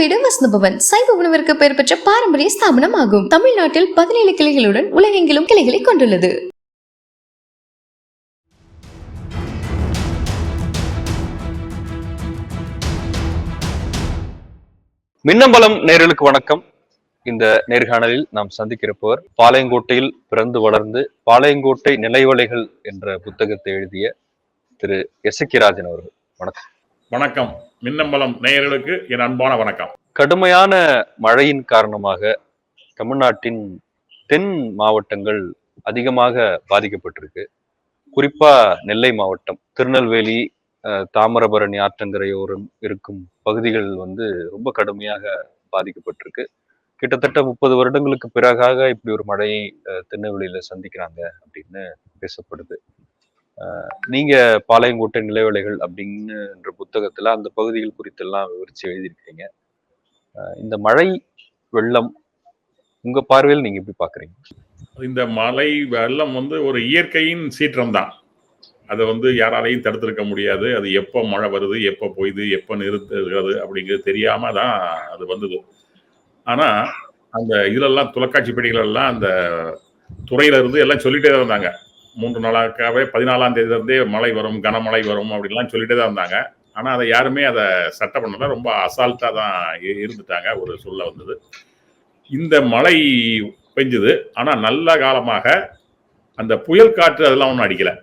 வீடு வசந்தபவன். சைவ உணவிற்கு பெயர் பெற்ற பாரம்பரிய ஸ்தாபனம் ஆகும் தமிழ்நாட்டில் பதினேழு கிளைகளுடன் உலகெங்கிலும் கிளைகளை கொண்டுள்ளது. மின்னம்பலம் நேர்களுக்கு வணக்கம். இந்த நேர்காணலில் நாம் சந்திக்கிறப்பவர் பாளையங்கோட்டையில் பிறந்து வளர்ந்து பாளையங்கோட்டை நிலைவலைகள் என்ற புத்தகத்தை எழுதிய திரு எசக்கிராஜன் அவர்கள். வணக்கம். வணக்கம். மின்னம்பலம் நேயர்களுக்கு என் அன்பான வணக்கம். கடுமையான மழையின் காரணமாக தமிழ்நாட்டின் தென் மாவட்டங்கள் அதிகமாக பாதிக்கப்பட்டிருக்கு. குறிப்பா நெல்லை மாவட்டம். திருநெல்வேலி தாமிரபரணி ஆற்றங்கரையோரம் இருக்கும் பகுதிகள் வந்து ரொம்ப கடுமையாக பாதிக்கப்பட்டிருக்கு. கிட்டத்தட்ட முப்பது வருடங்களுக்கு பிறகாக இப்படி ஒரு மழையை திருநெல்வேலியில சந்திக்கிறாங்க அப்படின்னு பேசப்படுது. நீங்க பாளையங்கோட்டை நிலவலைகள் என்ற புத்தகத்துல அந்த பகுதிகள் குறித்தெல்லாம் விவரிச்சு எழுதியிருக்கீங்க. இந்த மழை வெள்ளம் உங்க பார்வையில் நீங்க எப்படி பாக்குறீங்க இந்த மழை வெள்ளம் வந்து ஒரு இயற்கையின் சீற்றம் தான் அதை வந்து யாராலையும் தடுத்திருக்க முடியாது. அது எப்போ மழை வருது எப்போ போயுது எப்போ நிறுத்துகிறது அப்படிங்கிறது தெரியாம தான் அது வந்தது. ஆனா அந்த இதுலெல்லாம் தொலைக்காட்சி பெட்டிகள் அந்த துறையில இருந்து எல்லாம் சொல்லிட்டே தான் இருந்தாங்க. மூன்று நாளாகவே பதினாலாம் தேதியில இருந்தே மழை வரும் கனமழை வரும் அப்படின்லாம் சொல்லிட்டு தான் இருந்தாங்க. ஆனால் அதை யாருமே அதை சட்டை பண்ணல. ரொம்ப அசால்ட்டாக தான் இருந்துட்டாங்க ஒரு சொல்ல வந்தது. இந்த மழை பெஞ்சுது. ஆனால் நல்ல காலமாக அந்த புயல் காற்று அதெல்லாம் ஒன்றும் அடிக்கலை.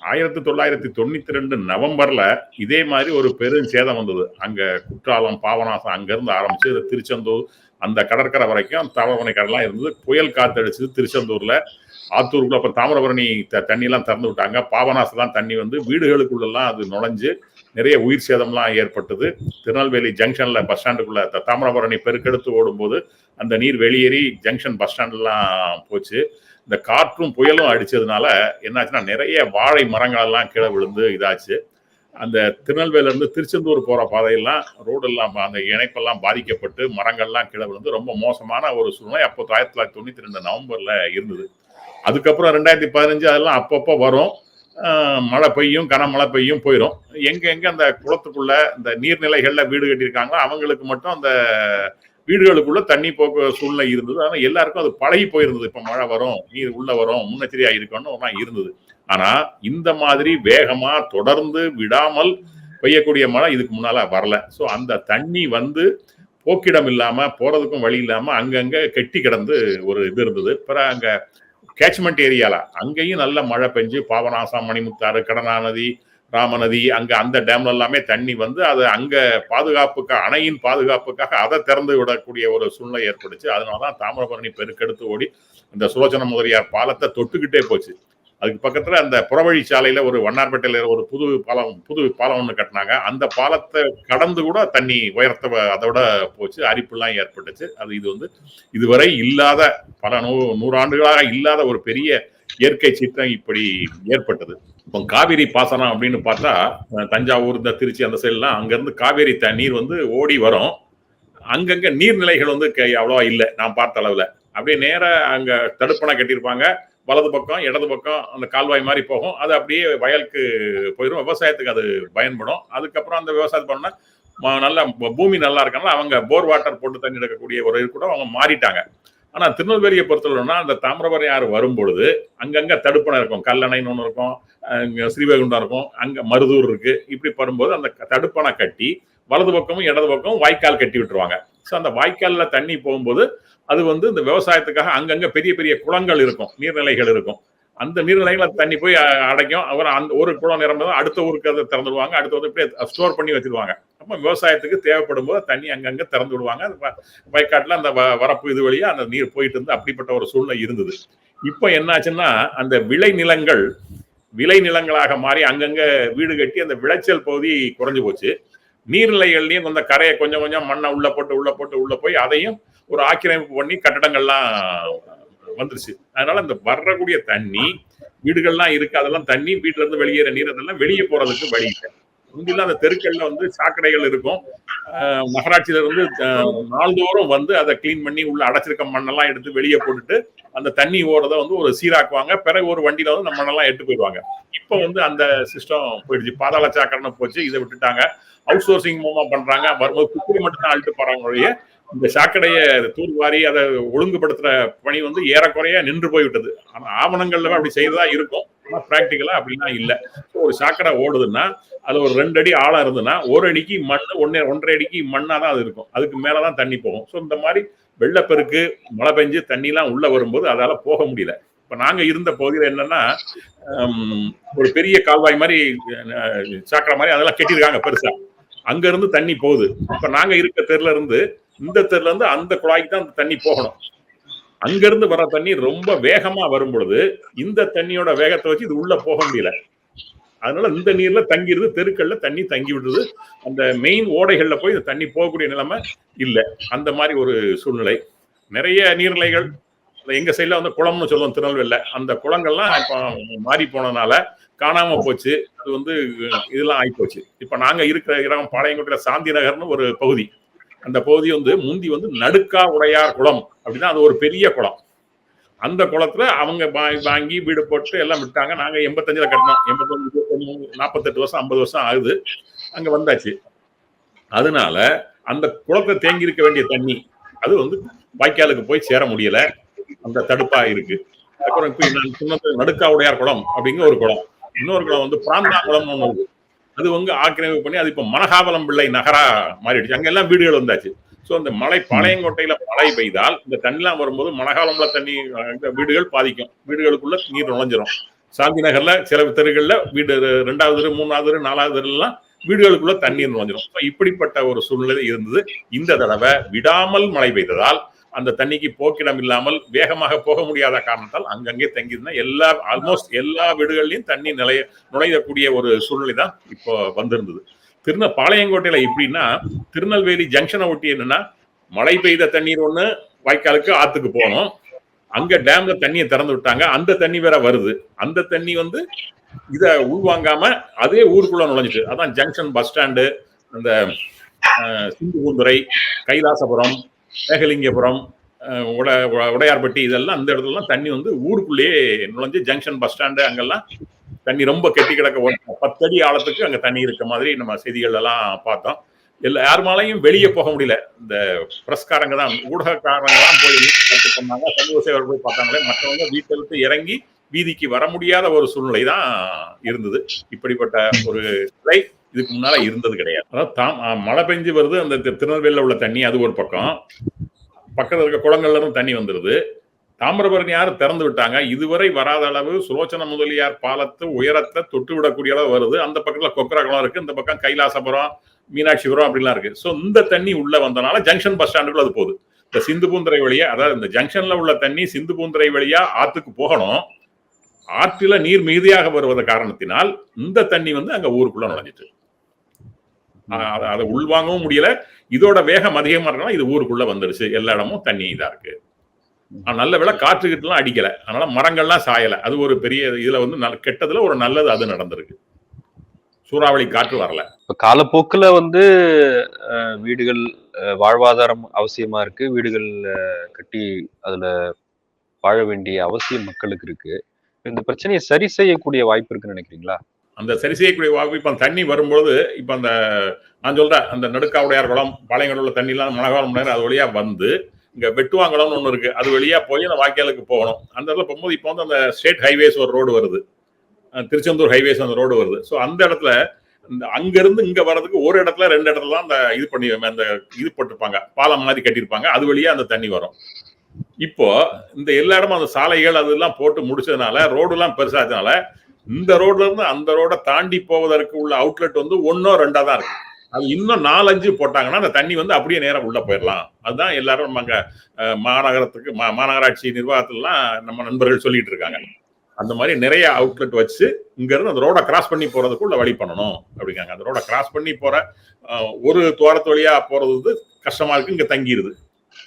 ஆயிரத்தி தொள்ளாயிரத்தி தொண்ணூத்தி ரெண்டு நவம்பர்ல இதே மாதிரி ஒரு பெரும் சேதம் வந்தது. அங்க குற்றாலம் பாபநாசம் அங்கிருந்து ஆரம்பிச்சு திருச்செந்தூர் அந்த கடற்கரை வரைக்கும் தவணை கடலாம் இருந்தது. புயல் காத்தடிச்சது திருச்செந்தூர்ல. ஆத்தூருக்குள்ள அப்போ தாமிரபரணி த- தண்ணியெல்லாம் திறந்து விட்டாங்க. பாபநாசம்லாம் தண்ணி வந்து வீடுகளுக்குள்ளெல்லாம் அது நுழைஞ்சு நிறைய உயிர் சேதம்லாம் ஏற்பட்டது. திருநெல்வேலி ஜங்ஷன்ல பஸ் ஸ்டாண்டுக்குள்ள தாமிரபரணி பெருக்கெடுத்து ஓடும்போது அந்த நீர் வெளியேறி ஜங்ஷன் பஸ் ஸ்டாண்ட்லாம் போச்சு. இந்த காற்றும் புயலும் அடிச்சதுனால என்னாச்சுன்னா நிறைய வாழை மரங்கள் எல்லாம் கீழே விழுந்து இதாச்சு. அந்த திருநெல்வேலியிலேருந்து திருச்செந்தூர் போகிற பாதையெல்லாம் ரோடெல்லாம் அந்த இணைப்பெல்லாம் பாதிக்கப்பட்டு மரங்கள்லாம் கீழே விழுந்து ரொம்ப மோசமான ஒரு சூழ்நிலை அப்போ ஆயிரத்தி தொள்ளாயிரத்தி தொண்ணூற்றி ரெண்டு நவம்பரில் இருந்தது. அதுக்கப்புறம் ரெண்டாயிரத்தி பதினஞ்சு அதெல்லாம் அப்பப்போ வரும். மழை பெய்யும் கனமழை பெய்யும் போயிடும் எங்கே எங்கே அந்த குளத்துக்குள்ள இந்த நீர்நிலைகளில் வீடு கட்டியிருக்காங்களோ அவங்களுக்கு மட்டும் அந்த வீடுகளுக்குள்ள தண்ணி போக்கு சூழ்நிலை இருந்தது. ஆனால் எல்லாருக்கும் அது பழகி போயிருந்தது. இப்போ மழை வரும் நீர் உள்ள வரும் முன்னெச்சரியா இருக்கணும்னு ஒன்றா இருந்தது. ஆனால் இந்த மாதிரி வேகமாக தொடர்ந்து விடாமல் பெய்யக்கூடிய மழை இதுக்கு முன்னால வரல. ஸோ அந்த தண்ணி வந்து போக்கிடம் இல்லாமல் போகிறதுக்கும் வழி இல்லாமல் அங்கங்கே கெட்டி கிடந்து ஒரு இது இருந்தது. பிறகு அங்கே கேட்ச்மெண்ட் ஏரியால அங்கேயும் நல்ல மழை பெஞ்சு பாபநாசம் மணிமுத்தாறு கடனா நதி ராமநதி அங்க அந்த டேம்ல எல்லாமே தண்ணி வந்து அது அங்க பாதுகாப்புக்காக அணையின் பாதுகாப்புக்காக அதை திறந்து விடக்கூடிய ஒரு சூழ்நிலை ஏற்பட்டுச்சு. அதனாலதான் தாமிரபரணி பெருக்கெடுத்து ஓடி இந்த சுலோச்சன முதலியார் பாலத்தை தொட்டுக்கிட்டே போச்சு. அதுக்கு பக்கத்துல அந்த புறவழி சாலையில ஒரு வண்ணார்பேட்டையில ஒரு புது பாலம் புது பாலம் ஒன்று கட்டினாங்க. அந்த பாலத்தை கடந்து கூட தண்ணி உயரத்தை அதோட போச்சு. அரிப்புலாம் ஏற்பட்டுச்சு. அது இது வந்து இதுவரை இல்லாத பல நூ நூறாண்டுகளாக இல்லாத ஒரு பெரிய இயற்கை சீற்றம் இப்படி ஏற்பட்டது. இப்போ காவிரி பாசனம் அப்படின்னு பார்த்தா தஞ்சாவூர் இந்த திருச்சி அந்த சைட்லாம் அங்கேருந்து காவேரி தண்ணீர் வந்து ஓடி வரும். அங்கங்கே நீர்நிலைகள் வந்து அவ்வளோவா இல்லை. நான் பார்த்த அளவில். அப்படியே நேராக அங்கே தடுப்பணை கட்டியிருப்பாங்க. வலது பக்கம் இடது பக்கம் அந்த கால்வாய் மாதிரி போகும். அது அப்படியே வயலுக்கு போயிடும் விவசாயத்துக்கு அது பயன்படும். அதுக்கப்புறம் அந்த விவசாயம் பண்ணோம்னா ம- நல்ல பூமி நல்லா இருக்கனால அவங்க போர் வாட்டர் போட்டு தண்ணி எடுக்கக்கூடிய ஒரு இது கூட அவங்க மாறிட்டாங்க. ஆனால் திருநெல்வேலியை பொறுத்தவரைனா அந்த தாமிரபரணி ஆறு வரும்பொழுது அங்கங்கே தடுப்பணை இருக்கும். கல்லணைன்னு ஒன்று இருக்கும். ஸ்ரீவைகுண்டம் இருக்கும். அங்கே மருதூர் இருக்குது இப்படி வரும்போது அந்த தடுப்பணை கட்டி வலது பக்கமும் இடது பக்கமும் வாய்க்கால் கட்டி விட்டுருவாங்க. ஸோ அந்த வாய்க்காலில் தண்ணி போகும்போது அது வந்து இந்த விவசாயத்துக்காக அங்கங்கே பெரிய பெரிய குளங்கள் இருக்கும். நீர்நிலைகள் இருக்கும். அந்த நீர்நிலைகளை தண்ணி போய் அடைக்கும். அப்புறம் அந்த ஒரு குளம் நிரம்பும் அடுத்த ஊருக்கு அதை திறந்துடுவாங்க அடுத்த வந்து இப்படியே ஸ்டோர் பண்ணி வச்சிருவாங்க. அப்போ விவசாயத்துக்கு தேவைப்படும் போது தண்ணி அங்கங்கே திறந்து விடுவாங்க. அந்த வ- அந்த வ- வரப்பு இது வழியாக அந்த நீர் போயிட்டு இருந்து அப்படிப்பட்ட ஒரு சூழ்நிலை இருந்தது. இப்போ என்னாச்சுன்னா அந்த விளை நிலங்கள் விளை நிலங்களாக மாறி அங்கங்கே வீடு கட்டி அந்த விளைச்சல் பகுதி குறைஞ்சு போச்சு. நீர்நிலைகள்லையும் கொஞ்சம் கரையை கொஞ்சம் கொஞ்சம் மண்ணை உள்ள போட்டு உள்ள போட்டு உள்ள போய் அதையும் ஒரு ஆக்கிரமிப்பு பண்ணி கட்டடங்கள்லாம் வந்துருச்சு. அதனால இந்த வரக்கூடிய தண்ணி வீடுகள்லாம் இருக்கு அதெல்லாம் தண்ணி வீட்டுல இருந்து வெளியேற நீர் அதெல்லாம் வெளியே போறதுக்கு வழி இல்லை. முந்திலாம் அந்த தெருக்கள்ல வந்து சாக்கடைகள் இருக்கும். நகராட்சியில இருந்து நாள்தோறும் வந்து அதை கிளீன் பண்ணி உள்ள அடைச்சிருக்க மண்ணெல்லாம் எடுத்து வெளியே போட்டுட்டு அந்த தண்ணி ஓடுறத வந்து ஒரு சீராக்குவாங்க. பிறகு ஒரு வண்டியில வந்து நம்ம மண்ணெல்லாம் எடுத்து போயிடுவாங்க. இப்போ வந்து அந்த சிஸ்டம் போயிடுச்சு. பாதாள சாக்கடைன்னு போச்சு. இதை விட்டுட்டாங்க. அவுட் சோர்சிங் மூலமா பண்றாங்க. வரும்போது குப்பை மட்டும் தான் அழுட்டு போறாங்க இந்த சாக்கடையை தூர்வாரி அதை ஒழுங்குபடுத்துற பணி வந்து ஏறக்குறைய நின்று போய்விட்டது. ஆனா ஆவணங்கள்ல அப்படி செய்யறதா இருக்கும். ஆனால் பிராக்டிக்கலா அப்படிலாம் இல்ல. ஒரு சாக்கடை ஓடுதுன்னா அது ஒரு ரெண்டு அடி ஆழம் இருந்ததுன்னா ஒரு அடிக்கு மண் ஒன்றே ஒன்றரை அடிக்கு மண்ணாக தான் அது இருக்கும். அதுக்கு மேலதான் தண்ணி போகும். ஸோ இந்த மாதிரி வெள்ளப்பெருக்கு மழை பெஞ்சு தண்ணிலாம் உள்ள வரும்போது அதால போக முடியல. இப்ப நாங்க இருந்த பகுதியில் என்னன்னா ஹம், ஒரு பெரிய கால்வாய் மாதிரி சாக்கடை மாதிரி அதெல்லாம் கட்டியிருக்காங்க பெருசா. அங்க இருந்து தண்ணி போகுது. இப்ப நாங்க இருக்க தெருல இருந்து இந்த தெருல இருந்து அந்த குழாய்க்கு தான் அந்த தண்ணி போகணும். அங்க இருந்து வர தண்ணி ரொம்ப வேகமா வரும் பொழுது இந்த தண்ணியோட வேகத்தை வச்சு இது உள்ள போக முடியல. அதனால இந்த நீர்ல தங்கிடுது தெருக்கள்ல தண்ணி தங்கி விடுது. அந்த மெயின் ஓடைகள்ல போய் இந்த தண்ணி போகக்கூடிய நிலைமை இல்லை. அந்த மாதிரி ஒரு சூழ்நிலை. நிறைய நீர்நிலைகள் எங்க சைடுல வந்து குளம்னு சொல்லுவோம் திருநெல்வேலியில. அந்த குளங்கள்லாம் இப்போ மாறி போனதுனால காணாம போச்சு. அது வந்து இதெல்லாம் ஆகி போச்சு இப்ப நாங்க இருக்கிற இடம் பாளையங்கோட்டையில சாந்தி நகர்னு ஒரு பகுதி. அந்த பகுதி வந்து முந்தி வந்து நடுக்கா உடையார் குளம் அப்படின்னா அது ஒரு பெரிய குளம். அந்த குளத்துல அவங்க வாங்கி வீடு போட்டு எல்லாம் விட்டாங்க. நாங்க எண்பத்தஞ்சுல கட்டினோம். எண்பத்தஞ்சு நாற்பத்தெட்டு வருஷம் ஐம்பது வருஷம் ஆகுது. அங்க வந்தாச்சு. அதனால அந்த குளத்தை தேங்கி இருக்க வேண்டிய தண்ணி அது வந்து வாய்க்காலுக்கு போய் சேர முடியல. அந்த தடுப்பா இருக்கு. அப்புறம் இப்ப நான் சொன்னது நடுக்கா உடையார் குளம் அப்படிங்கிற ஒரு குளம். இன்னொரு குளம் வந்து பிராந்தா குளம்னு ஒன்று இருக்கு. அது வந்து ஆக்கிரமிப்பு பண்ணி அது இப்ப மனகாவலம் பிள்ளை நகரா மாறிடுச்சு. அங்க எல்லாம் வீடுகள் வந்தாச்சு. சோ அந்த மலை பாளையங்கோட்டையில மழை பெய்தால் இந்த தண்ணிலாம் வரும்போது மழைக்காலம்ல தண்ணி வீடுகள் பாதிக்கும். வீடுகளுக்குள்ள நீர் நுழைஞ்சிரும். சாந்தி நகர்ல சில தெருகள்ல வீடு ரெண்டாவது தெரு மூணாவது தெரு நாலாவது தெருலாம் வீடுகளுக்குள்ள தண்ணீர் நுழைஞ்சிரும். இப்படிப்பட்ட ஒரு சூழ்நிலை இருந்தது. இந்த தடவை விடாமல் மழை பெய்ததால் அந்த தண்ணிக்கு போக்கிடம் இல்லாமல் வேகமாக போக முடியாத காரணத்தால் அங்கங்கே தங்கியிருந்தா எல்லா ஆல்மோஸ்ட் எல்லா வீடுகள்லயும் தண்ணி நிலைய நுழையக்கூடிய ஒரு சூழ்நிலை தான் இப்போ வந்திருந்தது. திருந பாளையங்கோட்டையில எப்படின்னா திருநெல்வேலி ஜங்ஷனை ஒட்டி என்னன்னா மழை பெய்த தண்ணீர் ஒண்ணு வாய்க்காலுக்கு ஆத்துக்கு போனோம். அங்க டேம்ல தண்ணியை திறந்து விட்டாங்க. அந்த தண்ணி வேற வருது. அந்த தண்ணி வந்து இத உள்வாங்காம அதே ஊருக்குள்ள நுழைஞ்சிட்டு அதான் ஜங்ஷன் பஸ் ஸ்டாண்டு அந்த சிந்து சிந்துபூந்துறை கைலாசபுரம் ஏகலிங்கபுரம் உட உடையார்பட்டி இதெல்லாம் அந்த இடத்துலலாம் தண்ணி வந்து ஊருக்குள்ளேயே நுழைஞ்சு ஜங்ஷன் பஸ் ஸ்டாண்டு அங்கெல்லாம் தண்ணி ரொம்ப கெட்டி கிடக்க பத்தடி ஆழத்துக்கு அங்க தண்ணி இருக்க மாதிரி நம்ம செய்திகள் எல்லாம் பார்த்தோம். எல்லா யாருமாலையும் வெளியே போக முடியல. இந்த பிரஸ்காரங்க தான் ஊடகக்காரங்க தான் போய் பார்த்து பண்ணாங்க சமூக சேவர் போய் பார்த்தாங்களே மற்றவங்க வீட்டை விட்டு இறங்கி வீதிக்கு வர முடியாத ஒரு சூழ்நிலை தான் இருந்தது. இப்படிப்பட்ட ஒரு நிலை இதுக்கு முன்னால இருந்தது கிடையாது. அதாவது தாம் மழை பெஞ்சு வருது அந்த திருநெல்வேலியில் உள்ள தண்ணி அது ஒரு பக்கம். பக்கத்தில் இருக்க குளங்கள்ல இருந்து தண்ணி வந்துருது. தாமிரபரணி யார் திறந்து விட்டாங்க. இதுவரை வராத அளவு சுலோச்சன முதலியார் பாலத்து உயரத்தை தொட்டு விடக்கூடிய அளவு வருது. அந்த பக்கத்தில் கொக்கரா குளம் இருக்கு இந்த பக்கம் கைலாசபுரம் மீனாட்சிபுரம் அப்படிலாம் இருக்கு. ஸோ இந்த தண்ணி உள்ள வந்தனால ஜங்ஷன் பஸ் ஸ்டாண்டுக்குள்ள அது போகுது. இந்த சிந்து பூந்தரை வழியா அதாவது இந்த ஜங்ஷன்ல உள்ள தண்ணி சிந்து பூந்தரை வழியா ஆத்துக்கு போகணும். ஆற்றில நீர் மிகுதியாக வருவத காரணத்தினால் இந்த தண்ணி வந்து அங்க ஊருக்குள்ள நுழைஞ்சிட்டு அத- உள்வாங்கவும் முடியல. இதோட வேகம் அதிகமா இது ஊருக்குள்ள வந்துடுச்சு எல்லா இடமும் தண்ணி இதா இருக்கு. நல்ல வேளை காற்று கிட்டுலாம் அடிக்கல. அதனால மரங்கள்லாம் சாயல. அது ஒரு பெரிய இதுல வந்து நல்ல- கெட்டதுல ஒரு நல்லது அது நடந்திருக்கு. சூறாவளி காற்று வரல. இப்ப காலப்போக்குல வந்து வீடுகள் வாழ்வாதாரம் அவசியமா இருக்கு. வீடுகள் கட்டி அதுல வாழ வேண்டிய அவசியம் மக்களுக்கு இருக்கு. இந்த பிரச்சனையை சரி செய்யக்கூடிய வாய்ப்பு இருக்குன்னு நினைக்கிறீங்களா? அந்த சரி செய்யக்கூடிய வாய்ப்பு இப்போ அந்த தண்ணி வரும்போது இப்போ அந்த நான் சொல்கிறேன் அந்த நடுக்காவுடையார் குளம் பாளையங்கோடு உள்ள தண்ணி எல்லாம் நேரம் அது வழியாக வந்து இங்கே வெட்டுவாங்குளம்னு ஒன்று இருக்குது அது வழியாக போய் அந்த வாய்க்காலுக்கு போகணும். அந்த இடத்துல போகும்போது இப்போ வந்து அந்த ஸ்டேட் ஹைவேஸ் ஒரு ரோடு வருது. திருச்செந்தூர் ஹைவேஸ் அந்த ரோடு வருது. ஸோ அந்த இடத்துல இந்த அங்கேருந்து இங்கே வர்றதுக்கு ஒரு இடத்துல ரெண்டு இடத்துல தான் அந்த இது பண்ணி அந்த இது போட்டிருப்பாங்க. பாலம் மாதிரி கட்டியிருப்பாங்க. அது வழியாக அந்த தண்ணி வரும். இப்போ இந்த எல்லா இடமும் அந்த சாலைகள் அதெல்லாம் போட்டு முடிச்சதுனால ரோடுலாம் பெருசாச்சதுனால இந்த ரோட்ல இருந்து அந்த ரோட தாண்டி போவதற்கு உள்ள அவுட்லெட் வந்து ஒன்னோ ரெண்டா தான் இருக்கு. அது இன்னும் நாலஞ்சு போட்டாங்கன்னா அந்த தண்ணி வந்து அப்படியே நேரம் உள்ள போயிடலாம் அதுதான் எல்லாரும் நம்ம அங்க மாநகரத்துக்கு மா- மாநகராட்சி நிர்வாகத்துலாம் நம்ம நண்பர்கள் சொல்லிட்டு இருக்காங்க. அந்த மாதிரி நிறைய அவுட்லெட் வச்சு இங்க இருந்து அந்த ரோட கிராஸ் பண்ணி போறதுக்குள்ள வழி பண்ணணும் அப்படிங்காங்க அந்த ரோட கிராஸ் பண்ணி போற ஒரு துவாரத்து வழியா போறது வந்து கஷ்டமா இருக்கு. இங்க தங்கிடுது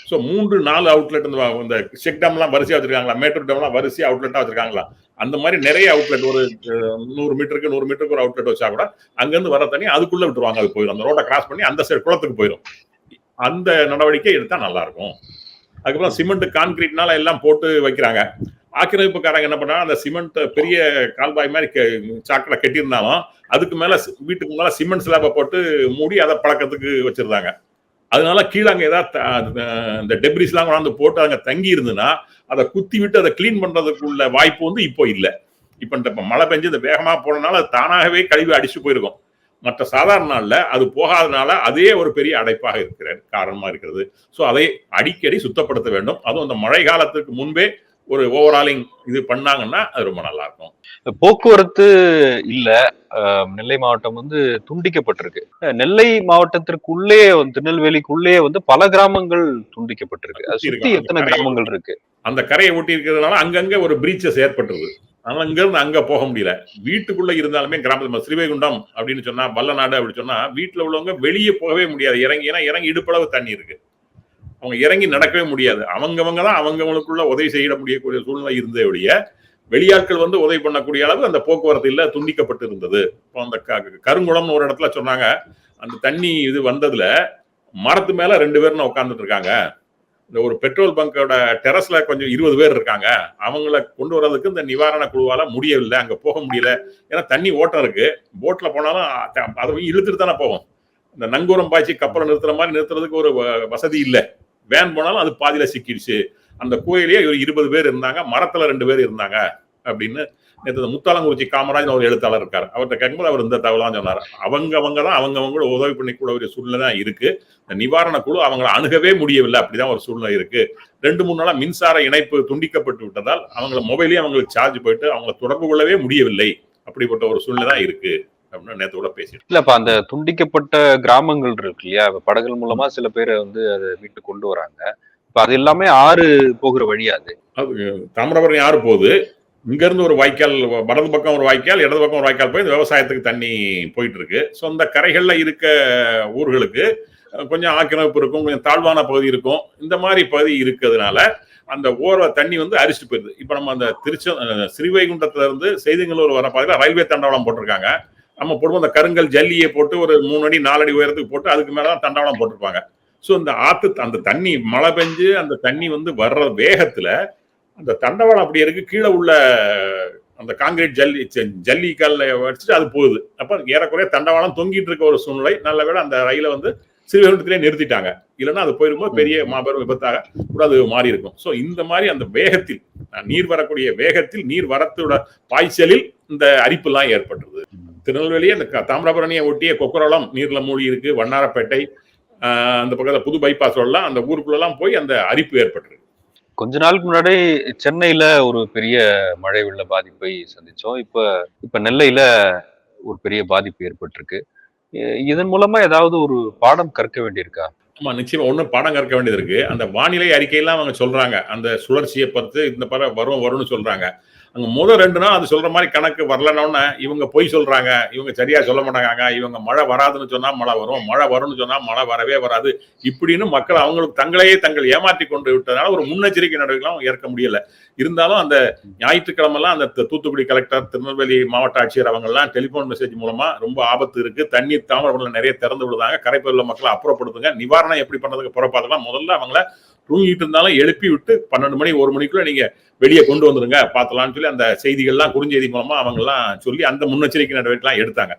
ஸோ மூன்று நாலு அவுட்லெட் இந்த இந்த செக் டேம்லாம் வரிசையா வச்சிருக்காங்களா? மேட்டூர் டேம்லாம் வரிசையா அவுட்லெட்டா வச்சிருக்காங்களா? அந்த மாதிரி நிறைய அவுட்லெட் ஒரு நூறு மீட்டருக்கு நூறு மீட்டருக்கு ஒரு அவுட்லெட் வச்சா கூட அங்கிருந்து வர தண்ணி அதுக்குள்ள விட்டுருவாங்க. அது போயிடும் அந்த ரோட்டை கிராஸ் பண்ணி அந்த சைடு குளத்துக்கு போயிடும் அந்த நடவடிக்கை எடுத்தா நல்லா இருக்கும் அதுக்கப்புறம் சிமெண்ட் கான்கிரீட்னால எல்லாம் போட்டு வைக்கிறாங்க. ஆக்கிரமிப்புக்காரங்க என்ன பண்ணா அந்த சிமெண்ட் பெரிய கால்பாய் மாதிரி சாக்கடை கட்டியிருந்தாலும் அதுக்கு மேல வீட்டுக்கு மேல சிமெண்ட் ஸ்லாபை போட்டு மூடி அதை பழக்கத்துக்கு வச்சிருந்தாங்க. அதனால கீழே அங்கே ஏதாவது இந்த டெப்ரிஸ்லாம் கொண்டாந்து போட்டு அங்கே தங்கி இருந்ததுன்னா அதை குத்தி விட்டு அதை க்ளீன் பண்ணுறதுக்குள்ள உள்ள வாய்ப்பு வந்து இப்போ இல்லை. இப்போ இந்த இப்போ மழை பெஞ்சு இந்த வேகமாக போனதுனால அது தானாகவே கழிவு அடிச்சு போயிருக்கும். மற்ற சாதாரண நாளில் அது போகாதனால அதே ஒரு பெரிய அடைப்பாக இருக்கிற காரணமாக இருக்கிறது. ஸோ அதை அடிக்கடி சுத்தப்படுத்த வேண்டும். அதுவும் அந்த மழை காலத்துக்கு முன்பே ஒரு ஓவராலிங் இது பண்ணாங்கன்னா அது ரொம்ப நல்லா இருக்கும் போக்குவரத்து இல்ல. நெல்லை மாவட்டம் வந்து துண்டிக்கப்பட்டிருக்கு. நெல்லை மாவட்டத்திற்குள்ளே வந்து திருநெல்வேலிக்குள்ளே வந்து பல கிராமங்கள் துண்டிக்கப்பட்டிருக்கு. சுத்தி. எத்தனை கிராமங்கள் இருக்கு? அந்த கரையை ஒட்டி இருக்கிறதுனால அங்கங்க ஒரு பிரீச்சஸ் ஏற்பட்டுருது. அதனால இங்க இருந்து அங்க போக முடியல. வீட்டுக்குள்ள இருந்தாலுமே கிராமத்துல ஸ்ரீவைகுண்டம் அப்படின்னு சொன்னா வல்லநாடு அப்படின்னு சொன்னா வீட்டுல உள்ளவங்க வெளியே போகவே முடியாது. இறங்கி ஏன்னா இறங்கி இடுப்பளவு தண்ணி இருக்கு. அவங்க இறங்கி நடக்கவே முடியாது. அவங்கவங்க தான் அவங்கவங்களுக்குள்ள உதவி செய்ய முடியக்கூடிய சூழ்நிலை இருந்தே ஒழிய வெளியாட்கள் வந்து உதவி பண்ணக்கூடிய அளவு அந்த போக்குவரத்து இல்ல துண்டிக்கப்பட்டு இருந்தது இப்போ அந்த க- கருங்குளம்னு ஒரு இடத்துல சொன்னாங்க. அந்த தண்ணி இது வந்ததுல மரத்து மேல ரெண்டு பேரும் உட்காந்துட்டு இருக்காங்க. இந்த ஒரு பெட்ரோல் பங்கோட டெரஸ்ல கொஞ்சம் இருபது பேர் இருக்காங்க. அவங்கள கொண்டு வர்றதுக்கு இந்த நிவாரண குழுவால முடியவில்லை. அங்க போக முடியல. ஏன்னா தண்ணி ஓட்டம் இருக்கு. போட்ல போனாலும் அதை இழுத்துட்டு தானே போவோம். இந்த நங்கூரம் பாய்ச்சி கப்பலை நிறுத்துற மாதிரி நிறுத்துறதுக்கு ஒரு வ- வசதி இல்லை. வேன் போனாலும் அது பாதியில சிக்கிடுச்சு. அந்த கோயிலே ஒரு இருபது பேர் இருந்தாங்க மரத்துல ரெண்டு பேர் இருந்தாங்க அப்படின்னு நேற்று முத்தாலங்குறிச்சி காமராஜ் ஒரு எழுத்தாளர் இருக்கார். அவர்கிட்ட கேட்கும்போது அவர் இந்த தகவலாம் சொன்னார். அவங்க அவங்க தான் அவங்க அவங்களோட உதவி பண்ணிக்கூட ஒரு சூழ்நிலை தான் இருக்கு. இந்த நிவாரண குழு அவங்களை அணுகவே முடியவில்லை. அப்படிதான் ஒரு சூழ்நிலை இருக்கு. ரெண்டு மூணு நாளா மின்சார இணைப்பு துண்டிக்கப்பட்டு விட்டதால் அவங்கள மொபைலே அவங்களுக்கு சார்ஜ் போயிட்டு அவங்களை தொடர்பு கொள்ளவே முடியவில்லை. அப்படிப்பட்ட ஒரு சூழ்நிலை தான் இருக்கு. அப்படின்னு நேற்று கூட பேசிட்டு இல்ல இப்ப அந்த துண்டிக்கப்பட்ட கிராமங்கள் இருக்கு இல்லையா? படகுகள் மூலமா சில பேரை வந்து அதை வீட்டு கொண்டு வராங்க. இப்ப அது எல்லாமே ஆறு போகிற வழி அது? தாமிரபரணி ஆறு போகுது. இங்க இருந்து ஒரு வாய்க்கால் வலது பக்கம் ஒரு வாய்க்கால் இடது பக்கம் ஒரு வாய்க்கால் போய் இந்த விவசாயத்துக்கு தண்ணி போயிட்டு இருக்கு ஸோ அந்த கரைகள்ல இருக்க ஊர்களுக்கு கொஞ்சம் ஆக்கிரமிப்பு இருக்கும் கொஞ்சம் தாழ்வான பகுதி இருக்கும். இந்த மாதிரி பகுதி இருக்கிறதுனால அந்த ஓர தண்ணி வந்து அரிச்சிட்டு போயிருது. இப்போ நம்ம அந்த திருச்ச அஹ், ஸ்ரீவைகுண்டத்துல இருந்து செய்திங்களூர் வர பாதையில் ரயில்வே தண்டவாளம் போட்டிருக்காங்க. நம்ம போடுவோம். அந்த கருங்கல் ஜல்லியை போட்டு ஒரு மூணு அடி நாலு அடி உயரத்துக்கு போட்டு அதுக்கு மேல தான் தண்டவாளம் போட்டிருப்பாங்க. ஸோ இந்த ஆத்து அந்த தண்ணி மழை பெஞ்சு அந்த தண்ணி வந்து வர்ற வேகத்துல அந்த தண்டவாளம் அப்படி இருக்கு. கீழே உள்ள அந்த காங்கிரீட் ஜல்லி ஜல்லி கல்ல வச்சுட்டு அது போகுது. அப்ப ஏறக்குறைய தண்டவாளம் தொங்கிட்டு இருக்க ஒரு சூழ்நிலை. நல்ல வேளை அந்த ரயிலை வந்து சிறுவகத்திலே நிறுத்திட்டாங்க. இல்லைன்னா அது போயிருக்கும்போது பெரிய மாபெரும் விபத்தாக கூட அது மாறி இருக்கும். ஸோ இந்த மாதிரி அந்த வேகத்தில் நீர் வரக்கூடிய வேகத்தில் நீர் வரத்தோட பாய்ச்சலில் இந்த அரிப்புலாம் ஏற்பட்டுருது. திருநெல்வேலி அந்த தாமிரபரணியை ஒட்டிய கொக்கரளம் நீர்ல மூழ்கி இருக்கு வண்ணாரப்பேட்டை அந்த பக்கத்துல புது பைபாஸ் எல்லாம் அந்த ஊருக்குள்ளெல்லாம் போய் அந்த அரிப்பு ஏற்பட்டிருக்கு. கொஞ்ச நாளுக்கு முன்னாடி சென்னையில ஒரு பெரிய மழை வெள்ள பாதிப்பை சந்திச்சோம். இப்ப இப்ப நெல்லையில ஒரு பெரிய பாதிப்பு ஏற்பட்டிருக்கு. இதன் மூலமா ஏதாவது ஒரு பாடம் கற்க வேண்டியிருக்கா? ஆமா நிச்சயமா ஒண்ணு பாடம் கற்க வேண்டியது இருக்கு. அந்த வானிலை அறிக்கையெல்லாம் அவங்க சொல்றாங்க. அந்த சுழற்சியை பொறுத்து இந்த பற வரும் வரும்னு சொல்றாங்க. அங்க முதல் ரெண்டு நாள் அது சொல்ற மாதிரி கணக்கு வரலன்னொன்னே இவங்க பொய் சொல்றாங்க இவங்க சரியா சொல்ல மாட்டாங்க இவங்க மழை வராதுன்னு சொன்னா மழை வரும் மழை வரும்னு சொன்னா மழை வரவே வராது இப்படின்னு மக்கள் அவங்களுக்கு தங்களையே தங்கள் ஏமாற்றி கொண்டு விட்டதுனால ஒரு முன்னெச்சரிக்கை நடவடிக்கைலாம் ஏற்க முடியல. இருந்தாலும் அந்த ஞாயிற்றுக்கிழமெல்லாம் அந்த தூத்துக்குடி கலெக்டர் திருநெல்வேலி மாவட்ட ஆட்சியர் அவங்கெல்லாம் டெலிஃபோன் டெலிபோன் மெசேஜ் மூலமா ரொம்ப ஆபத்து இருக்கு தண்ணீர் தாமரை நிறைய திறந்து விடுதாங்க கரைப்பகுதியில் மக்களை அப்புறப்படுத்துங்க நிவாரணம் எப்படி பண்ணுறதுக்கு புறப்பாதெல்லாம் முதல்ல அவங்கள தூங்கிட்டு இருந்தாலும் எழுப்பி விட்டு பன்னெண்டு மணி ஒரு மணிக்குள்ள நீங்க வெளியே கொண்டு வந்துருங்க பார்த்தலாம்னு சொல்லி அந்த செய்திகள்லாம் குறுஞ்செய்தி மூலமா அவங்க எல்லாம் சொல்லி அந்த முன்னெச்சரிக்கை நடவடிக்கைலாம் எடுத்தாங்க.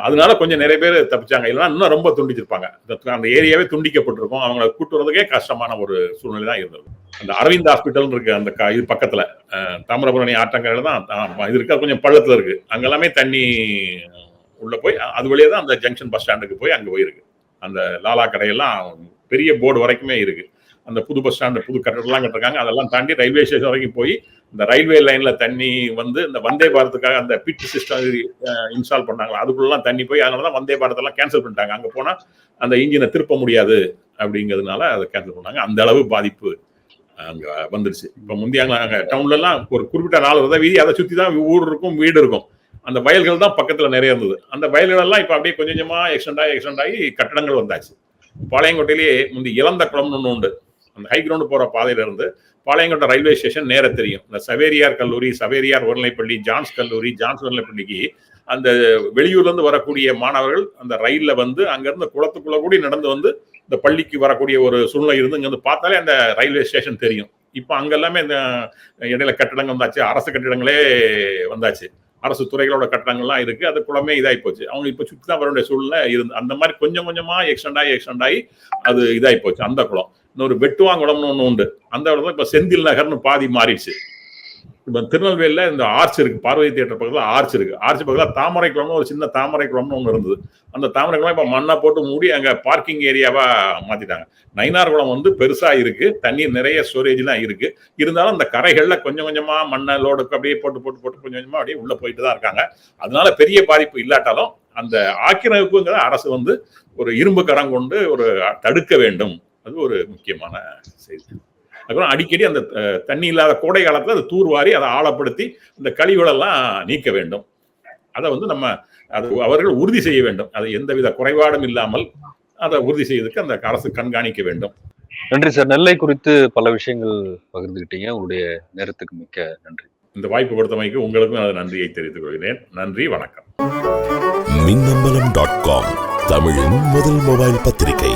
அதனால கொஞ்சம் நிறைய பேர் தப்பிச்சாங்க. இல்லைன்னா இன்னும் ரொம்ப துண்டிச்சிருப்பாங்க. அந்த- ஏரியாவே துண்டிக்கப்பட்டிருக்கும். அவங்கள கூட்டு வரதுக்கே கஷ்டமான ஒரு சூழ்நிலை தான் இருந்தது. அந்த அரவிந்த் ஹாஸ்பிட்டல் இருக்கு அந்த க- இது பக்கத்துல. அஹ் தாமிரபரணி ஆற்றங்கரையில தான் இது இருக்கு கொஞ்சம் பள்ளத்துல இருக்கு. அங்கெல்லாமே தண்ணி உள்ள போய் அது வழியே தான் அந்த ஜங்ஷன் பஸ் ஸ்டாண்டுக்கு போய் அங்கே போயிருக்கு. அந்த லாலா கடையெல்லாம் பெரிய போர்டு வரைக்குமே இருக்கு. அந்த புது பஸ் ஸ்டாண்டு புது கட்டடம்லாம் கட்டிருக்காங்க அதெல்லாம் தாண்டி ரயில்வே ஸ்டேஷன் வரைக்கும் போய் இந்த ரயில்வே லைன்ல தண்ணி வந்து இந்த வந்தே பாரத்துக்காக அந்த பிட் சிஸ்டம் இன்ஸ்டால் பண்ணாங்களா? அதுக்குள்ளலாம் தண்ணி போய் அதனால தான் வந்தே பாரத்தெல்லாம் கேன்சல் பண்ணிட்டாங்க. அங்கே போனால் அந்த இன்ஜினை திருப்ப முடியாது அப்படிங்கிறதுனால அதை கேன்சல் பண்ணாங்க. அந்த அளவு பாதிப்பு அங்கே வந்துருச்சு. இப்போ முந்தியாங்க அங்கே டவுன்லலாம் ஒரு குறிப்பிட்ட நாலு ரத வீதி அதை சுற்றி தான் ஊர் இருக்கும் வீடு இருக்கும். அந்த வயல்கள் தான் பக்கத்தில் நிறைய இருந்தது. அந்த வயல்கள் எல்லாம் அப்படியே கொஞ்சம் கொஞ்சமாக எக்ஸ்டெண்ட் ஆகி எக்ஸ்டெண்ட் ஆகி கட்டடங்கள் வந்தாச்சு. பாளையங்கோட்டையிலேயே முந்தி இழந்த குளம்னு ஒன்று உண்டு. அந்த ஹை கிரவுண்டு போகிற பாதையிலிருந்து பாளையங்கோட்டை ரயில்வே ஸ்டேஷன் நேர தெரியும். இந்த சவேரியார் கல்லூரி சவேரியார் உயர்நிலைப்பள்ளி ஜான்ஸ் கல்லூரி ஜான்ஸ் உயர்நிலைப்பள்ளிக்கு அந்த வெளியூர்லேருந்து வரக்கூடிய மாணவர்கள் அந்த ரயிலில் வந்து அங்கேருந்து குளத்துக்குள்ள கூடி நடந்து வந்து இந்த பள்ளிக்கு வரக்கூடிய ஒரு சூழ்நிலை இருந்து இங்கே வந்து பார்த்தாலே அந்த ரயில்வே ஸ்டேஷன் தெரியும். இப்போ அங்கெல்லாமே இந்த இடையில கட்டடங்கள் வந்தாச்சு. அரசு கட்டிடங்களே வந்தாச்சு. அரசு துறைகளோட கட்டடங்கள்லாம் இருக்கு. அது குளமே இதாகி போச்சு. அவங்க இப்போ சுற்றி தான் வர வேண்டிய சூழ்நிலை இருந்து அந்த மாதிரி கொஞ்சம் கொஞ்சமாக எக்ஸ்டெண்ட் ஆகி எக்ஸ்டெண்ட் ஆகி அது இதாகி போச்சு. அந்த குளம். இன்னொரு வெட்டுவாங்குளம்னு ஒன்று உண்டு. அந்த இடத்துல இப்போ செந்தில் நகர்னு பாதி மாறிடுச்சு. இப்போ திருநெல்வேலியில் இந்த ஆர்ச் இருக்குது பார்வதி தியேட்டர் பக்கத்தில் ஆர்ச் இருக்குது ஆர்ச் பக்கத்தில் தாமரை குளம்னு ஒரு சின்ன தாமரை குளம்னு ஒன்று இருந்தது. அந்த தாமரை குளம் இப்போ மண்ணை போட்டு மூடி அங்கே பார்க்கிங் ஏரியாவாக மாற்றிட்டாங்க நைனார் குளம் வந்து பெருசாக இருக்குது தண்ணீர் நிறைய ஸ்டோரேஜ்லாம் இருக்குது இருந்தாலும் அந்த கரைகளில் கொஞ்சம் கொஞ்சமாக மண்ணை லோடுக்கு அப்படியே போட்டு போட்டு போட்டு கொஞ்சம் கொஞ்சமாக அப்படியே உள்ளே போயிட்டு தான் இருக்காங்க. அதனால பெரிய பாதிப்பு இல்லாட்டாலும் அந்த ஆக்கிரமிப்புங்கிற அரசு வந்து ஒரு இரும்பு கரம் கொண்டு ஒரு தடுக்க வேண்டும். அது ஒரு முக்கியமான செய்தி. அதுக்கப்புறம் அடிக்கடி அந்த தண்ணி இல்லாத கோடை காலத்துல அதை தூர்வாரி அதை ஆழப்படுத்தி இந்த கழிவுகளெல்லாம் நீக்க வேண்டும். அதை வந்து நம்ம அது அவர்கள் உறுதி செய்ய வேண்டும். அது எந்தவித குறைபாடும் இல்லாமல் அதை உறுதி செய்வதற்கு அந்த அரசு கண்காணிக்க வேண்டும். நன்றி சார். நெல்லை குறித்து பல விஷயங்கள் பகிர்ந்துக்கிட்டீங்க உங்களுடைய நேரத்துக்கு மிக்க நன்றி. இந்த வாய்ப்பு கொடுத்தமைக்கு உங்களுக்கும் அது நன்றியை தெரிவித்துக் கொள்கிறேன். நன்றி வணக்கம். மின்னம்பலம் டாட் காம் தமிழின் முதல் மொபைல் பத்திரிகை.